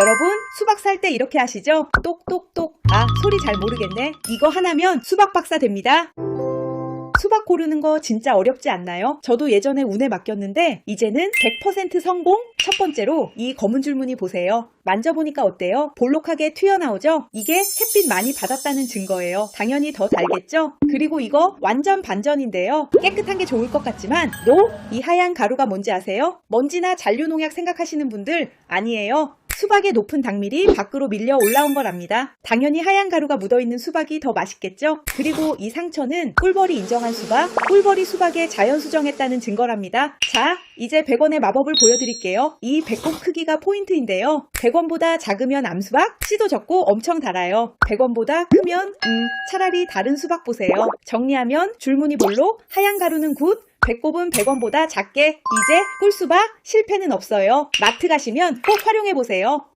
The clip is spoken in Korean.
여러분, 수박 살 때 이렇게 하시죠? 똑똑똑. 아, 소리 잘 모르겠네. 이거 하나면 수박 박사 됩니다. 수박 고르는 거 진짜 어렵지 않나요? 저도 예전에 운에 맡겼는데 이제는 100% 성공? 첫 번째로 이 검은 줄무늬 보세요. 만져보니까 어때요? 볼록하게 튀어나오죠? 이게 햇빛 많이 받았다는 증거예요. 당연히 더 달겠죠? 그리고 이거 완전 반전인데요. 깨끗한 게 좋을 것 같지만 노! 이 하얀 가루가 뭔지 아세요? 먼지나 잔류 농약 생각하시는 분들 아니에요. 수박의 높은 당밀이 밖으로 밀려 올라온 거랍니다. 당연히 하얀 가루가 묻어있는 수박이 더 맛있겠죠? 그리고 이 상처는 꿀벌이 인정한 수박, 꿀벌이 수박에 자연 수정했다는 증거랍니다. 자, 이제 100원의 마법을 보여드릴게요. 이 배꼽 크기가 포인트인데요. 100원보다 작으면 암수박, 씨도 적고 엄청 달아요. 100원보다 크면 음, 차라리 다른 수박 보세요. 정리하면 줄무늬 볼록, 하얀 가루는 굿, 배꼽은 100원보다 작게 이제 꿀수박 실패는 없어요. 마트 가시면 꼭 활용해 보세요.